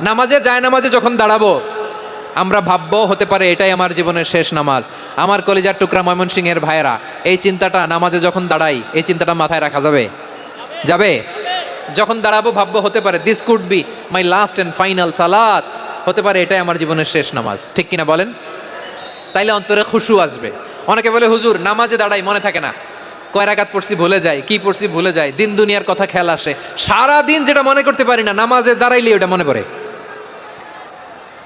নামাজে, যায় নামাজে যখন দাঁড়াবো, আমরা ভাববো হতে পারে এটাই আমার জীবনের শেষ নামাজ। আমার কলিজার টুকরা ময়মনসিং এর ভাইয়েরা, এই চিন্তাটা নামাজে যখন দাঁড়াই, এই চিন্তাটা মাথায় রাখা যাবে? যাবে? যখন দাঁড়াবো, ভাববো হতে পারে this could be my last and final সালাত হতে পারে এটাই আমার জীবনের শেষ নামাজ। ঠিক কিনা বলেন? তাইলে অন্তরে খুশু আসবে। অনেকে বলে, হুজুর, নামাজে দাঁড়াই, মনে থাকে না। কয় রাকাত পড়ছি, ভুলে যাই। কি পড়ছি, ভুলে যাই। দিন দুনিয়ার কথা খেয়াল আসে। সারা দিন যেটা মনে করতে পারি না, নামাজে দাঁড়াইলে ওটা মনে পড়ে।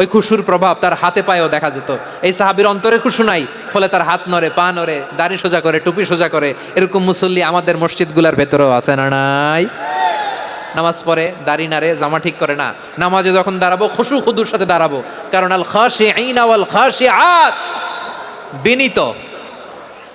ওই খুশুর প্রভাব তার হাতে পায়েও দেখা যেত। এই সাহাবির অন্তরে খুশু নাই, ফলে তার হাত নড়ে, পা নড়ে, দাড়ি সোজা করে, টুপি সোজা করে, এরকম মুসল্লি আমাদের মসজিদগুলার ভেতরেও আছে না নাই? নামাজ পড়ে, দাড়ি নাড়ে, জামা ঠিক করে না। নামাজে যখন দাঁড়াবো, খুশু খুদুর সাথে দাঁড়াবো। কারণ আল খাসি আইন আল খাসি আত বিনীত।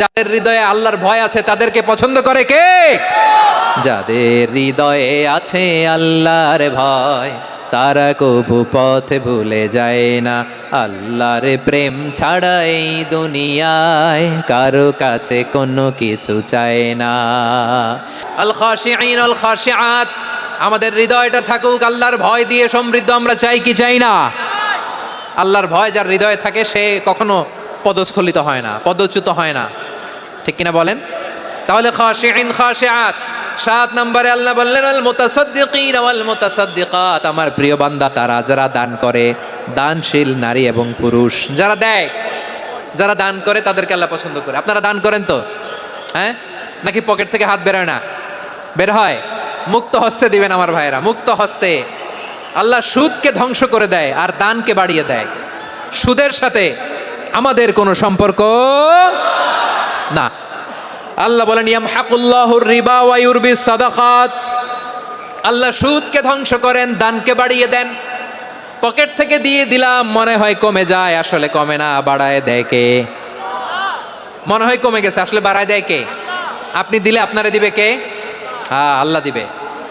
যাদের হৃদয়ে আল্লাহর ভয় আছে, তাদেরকে পছন্দ করে কে? যাদের হৃদয়ে আছে আল্লাহর ভয়, তারা কবু পথ ভুলে যায় না। আল্লাহর প্রেম ছাড়া এই দুনিয়ায় কারও কাছে কোনো কিছু চায় না। আল খাশিঈন আল খাশিআত আমাদের হৃদয়টা থাকুক, আল্লাহর ভয় দিয়ে সমৃদ্ধ আমরা চাই কি চাই না? আল্লাহর ভয় যার হৃদয়ে থাকে, সে কখনো পদস্খলিত হয় না, পদচ্যুত হয় না। ঠিক কিনা বলেন? তাহলে খাশিঈন, খাশিআত। সাত নম্বরে আল্লাহ বললেন আল মুতাসাদ্দিকিন ওয়াল মুতাসাদ্দিকাত আমার প্রিয় বান্দা, তারা যারা দান করে, দানশীল নারী এবং পুরুষ, যারা দেয়, যারা দান করে, তাদেরকে আল্লাহ পছন্দ করে। আপনারা দান করেন তো? হ্যাঁ? নাকি পকেট থেকে হাত বেরোয় না? বের হয়? মুক্ত হস্তে দিবেন আমার ভাইয়েরা, মুক্ত হস্তে। আল্লাহ সুদকে ধ্বংস করে দেয় আর দানকে বাড়িয়ে দেয়। সুদের সাথে আমাদের কোনো সম্পর্ক না। আল্লাহ বলেন, ইয়ামহাকুল্লাহুর রিবা ওয়া ইউরবিস সাদাকাত। আল্লাহ সুদকে ধ্বংস করেন, দানকে বাড়িয়ে দেন। পকেট থেকে দিয়ে দিলাম, মনে হয় কমে যায়, আসলে কমে না, বাড়ায় দেয় কে? মনে হয় কমে গেছে, আসলে বাড়ায় দেয় কে? আপনি দিলে আপনারে দিবে কে? হ্যাঁ আল্লাহ দিবে।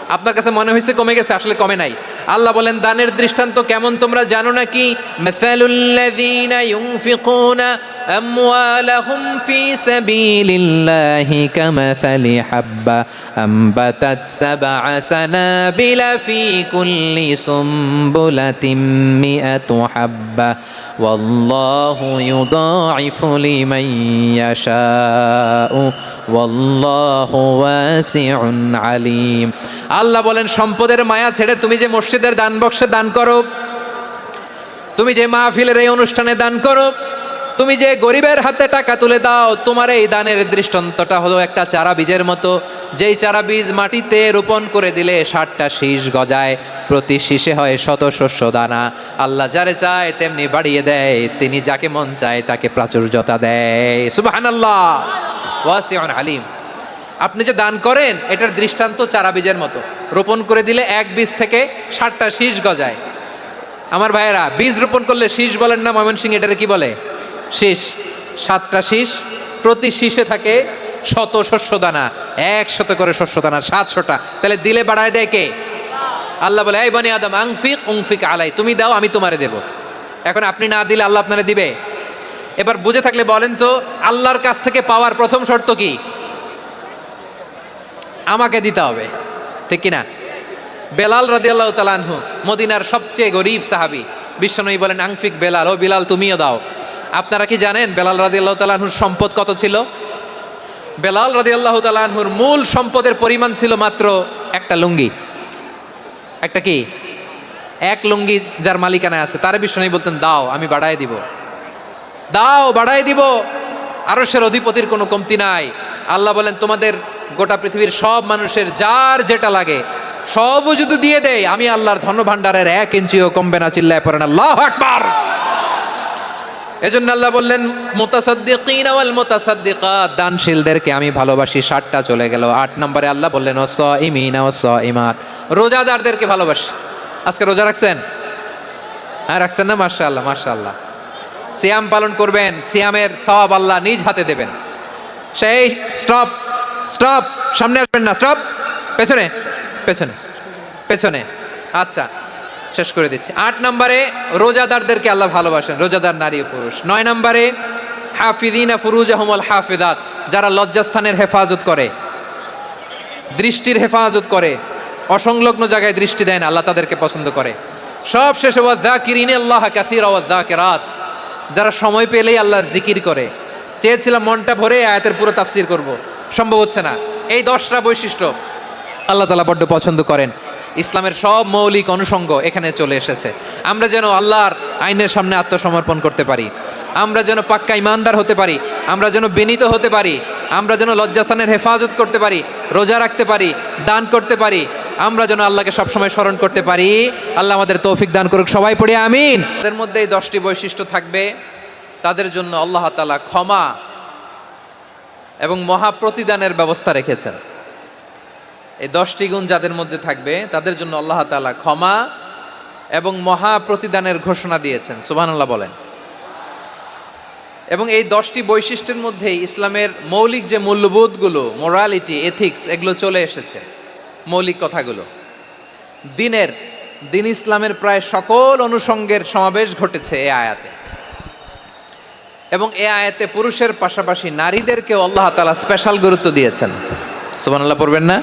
আপনার কাছে মনে হয়েছে কমে গেছে, আসলে কমে নাই। আল্লাহ বলেন, দানের দৃষ্টান্ত কেমন তোমরা জানো নাকি? মাসালুল্লাযীনা ইউনফিকুনা আমওয়ালাহুম ফি সাবিলিল্লাহি কামাসালি হাব্বা, আম্বাতাত সাবআ সানাবিলা ফি কুল্লি সুম্বুলাতিন মিআতু হাব্বা। ওয়াল্লাহু يضاعف لمن يشاء والله واسع আলিম আল্লাহ বলেন, সম্পদের মায়া ছেড়ে তুমি যে মসজিদের দান বক্সে দান করো, তুমি যে মাহফিলের এই অনুষ্ঠানে দান করো তুমি যে গরিবের হাতে টাকা তুলে দাও, তোমার এই দানের দৃষ্টান্তটা হলো একটা চারা বীজের মতো। যেই চারা বীজ মাটিতে রোপণ করে দিলে ষাটটা শীষ গজায়, প্রতি শীষে হয় শত শস্য দানা। আল্লাহ যারে চায় তেমনি বাড়িয়ে দেয়, তিনি যাকে মন চায় তাকে প্রাচুর্যতা দেয়। সুবহানাল্লাহ। ওয়াসিউন আলিম। আপনি যে দান করেন, এটার দৃষ্টান্ত চারা বীজের মতো। রোপণ করে দিলে এক বীজ থেকে ষাটটা শীষ গজায়। আমার ভাইয়েরা, বীজ রোপণ করলে শীষ বলেন না ময়মনসিং এটারে কি বলে? শীষ, সাতটা শীষ, প্রতি শীষে থাকে শত শস্য দানা একশত করে শস্য দানা সাতশোটা। তাহলে দিলে বাড়ায় দেয় কে? আল্লাহ বলে, এই বনি আদম, আংফিক, উংফিক আলাই, তুমি দাও, আমি তোমারে দেব। এখন আপনি না দিলে আল্লাহ আপনারে দিবে? এবার বুঝে থাকলে বলেন তো, আল্লাহর কাছ থেকে পাওয়ার প্রথম শর্ত কি? আমাকে দিতে হবে। ঠিক কিনা? বেলাল রাদিয়াল্লাহু তালানহু মদিনার সবচেয়ে গরিব সাহাবি, বিশ্বনবী বলেন, আংফিক বেলাল, ও বিলাল, তুমিও দাও। আপনারা কি জানেন বেলাল রাদিয়াল্লাহু তালানহুর সম্পদ কত ছিল? বেলাল রাদিয়াল্লাহু তালানহুর মূল সম্পদের পরিমাণ ছিল মাত্র একটা লুঙ্গি। একটা কি? এক লুঙ্গি যার মালিকানায় আছে। তার বিশ্বনবী বলতেন, দাও, আমি বাড়ায় দিব। দাও, বাড়াই দিব। আরশের অধিপতির কোনো কমতি নাই। আল্লাহ বলেন, তোমাদের গোটা পৃথিবীর সব মানুষের যার যেটা লাগে সবও যদি দিয়ে দেয়, আমি আল্লাহর ধন ভাণ্ডারের এক ইঞ্চিও কমবে না, চিল্লায় পড়েন আল্লাহ আকবার। এজন্য আল্লাহ বললেন, মুতাসাদ্দিকিন ওয়াল মুতাসাদ্দিকাত। দানশীলদেরকে আমি ভালোবাসি, ষাটটা চলে গেল। আট নম্বরে আল্লাহ বললেন ওস ইমিনা ওস ইমাত রোজাদারদেরকে ভালোবাসি। আজকে রোজা রাখছেন? হ্যাঁ রাখছেন না? মাশাআল্লাহ মাশাআল্লাহ। সিয়াম পালন করবেন, সিয়ামের সওয়াব আল্লাহ নিজ হাতে দেবেন। সেই, স্টপ স্টপ, সামনে আসবেন না, স্টপ। পেছনে পেছনে পেছনে। আচ্ছা। শেষ করে দিচ্ছি। আট নম্বরে রোজাদারদেরকে আল্লাহ ভালোবাসেন, রোজাদার নারী পুরুষ। নয় নম্বরে হাফিদিনা ফুরুজ আহমল হাফিদাত, যারা লজ্জাস্থানের হেফাজত করে, দৃষ্টির হেফাজত করে, অসংলগ্ন জায়গায় দৃষ্টি দেন আল্লাহ তাদেরকে পছন্দ করে। সব শেষে কিরিনে আল্লাহ যারা সময় পেলেই আল্লাহর জিকির করে। চেয়েছিলাম মনটা ভরে আয়াতের পুরো তাফসির করব, সম্ভব হচ্ছে না। এই দশটা বৈশিষ্ট্য আল্লাহ তালা বড্ড পছন্দ করেন। ইসলামের সব মৌলিক অনুষঙ্গ এখানে চলে এসেছে। আমরা যেন আল্লাহর আইনের সামনে আত্মসমর্পণ করতে পারি। আমরা যেন পাক্কা ইমানদার হতে পারি। আমরা যেন বিনীত হতে পারি। আমরা যেন লজ্জাস্থানের হেফাজত করতে পারি। রোজা রাখতে পারি। দান করতে পারি। আমরা যেন আল্লাহকে সবসময় স্মরণ করতে পারি। আল্লাহ আমাদের তৌফিক দান করুক। সবাই পড়ে আমিন। তাদের মধ্যে এই দশটি বৈশিষ্ট্য থাকবে। তাদের জন্য আল্লাহ তালা ক্ষমা এবং মহা প্রতিদানের ব্যবস্থা রেখেছেন। এই দশটি গুণ যাদের মধ্যে থাকবে, তাদের জন্য আল্লাহ তালা ক্ষমা এবং মহা প্রতিদানের ঘোষণা দিয়েছেন। সুবহানাল্লাহ বলেন। এবং এই দশটি বৈশিষ্ট্যের মধ্যে ইসলামের মৌলিক যে মূল্যবোধগুলো মোরালিটি এথিক্স এগুলো চলে এসেছে, মৌলিক কথাগুলো। দিনের, দিন ইসলামের প্রায় সকল অনুষঙ্গের সমাবেশ ঘটেছে এ আয়াতে। এবং এ আয়াতে পুরুষের পাশাপাশি নারীদেরকেও আল্লাহ তালা স্পেশাল গুরুত্ব দিয়েছেন। সুবহানাল্লাহ পড়বেন না?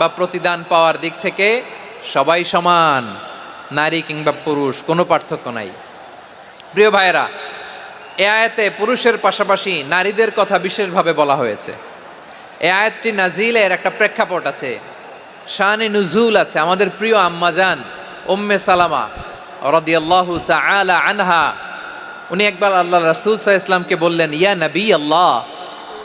বা প্রতিদান পাওয়ার দিক থেকে সবাই সমান, নারী কিংবা পুরুষ, কোনো পার্থক্য নাই। প্রিয় ভাইয়েরা, এ আয়াতে পুরুষের পাশাপাশি নারীদের কথা বিশেষভাবে বলা হয়েছে। এ আয়াতটি নাজিলের একটা প্রেক্ষাপট আছে, শানে নুজুল আছে। আমাদের প্রিয় আম্মাজান উম্মে সালামা রদিয়াল্লাহু তাআলা আনহা, উনি একবার আল্লাহ রাসূল সাল্লাল্লাহু ইসলামকে বললেন, ইয়া নবী আল্লাহ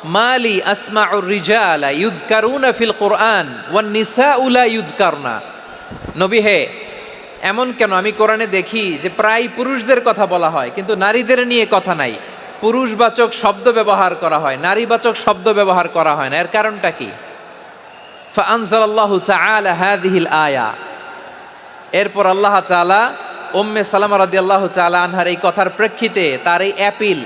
মালি আসমাউর রিজালা ইউজকারুনা ফিল কোরআন, ওয়ান নিসাউ লা ইউজকারনা নবী হে, এমন কেন? আমি কোরআনে দেখি যে প্রায় পুরুষদের কথা বলা হয়, কিন্তু নারীদের নিয়ে কথা নাই। পুরুষবাচক শব্দ ব্যবহার করা হয়, নারীবাচক শব্দ ব্যবহার করা হয় না। এর কারণটা কি? আয়া। এরপর আল্লাহ তাআলা উম্মে সালামা রাদিয়াল্লাহু তাআলা আনহার এই কথার প্রেক্ষিতে তার এই অ্যাপিল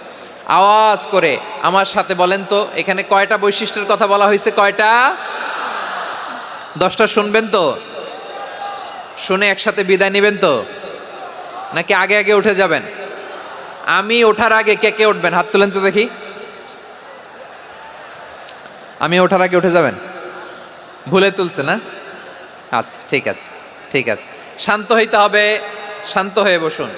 আওয়াজ করে। আমার সাথে বলেন তো, এখানে কয়টা বৈশিষ্ট্যের কথা বলা হয়েছে? কয়টা? দশটা শুনবেন তো? শুনে একসাথে বিদায় নেবেন তো? নাকি আগে আগে উঠে যাবেন? আমি ওঠার আগে কে কে উঠবেন? হাত তুলেন তো দেখি। আমি ওঠার আগে উঠে যাবেন? ভুলে তুলছে না? আচ্ছা ঠিক আছে ঠিক আছে। শান্ত হইতে হবে, শান্ত হয়ে বসুন।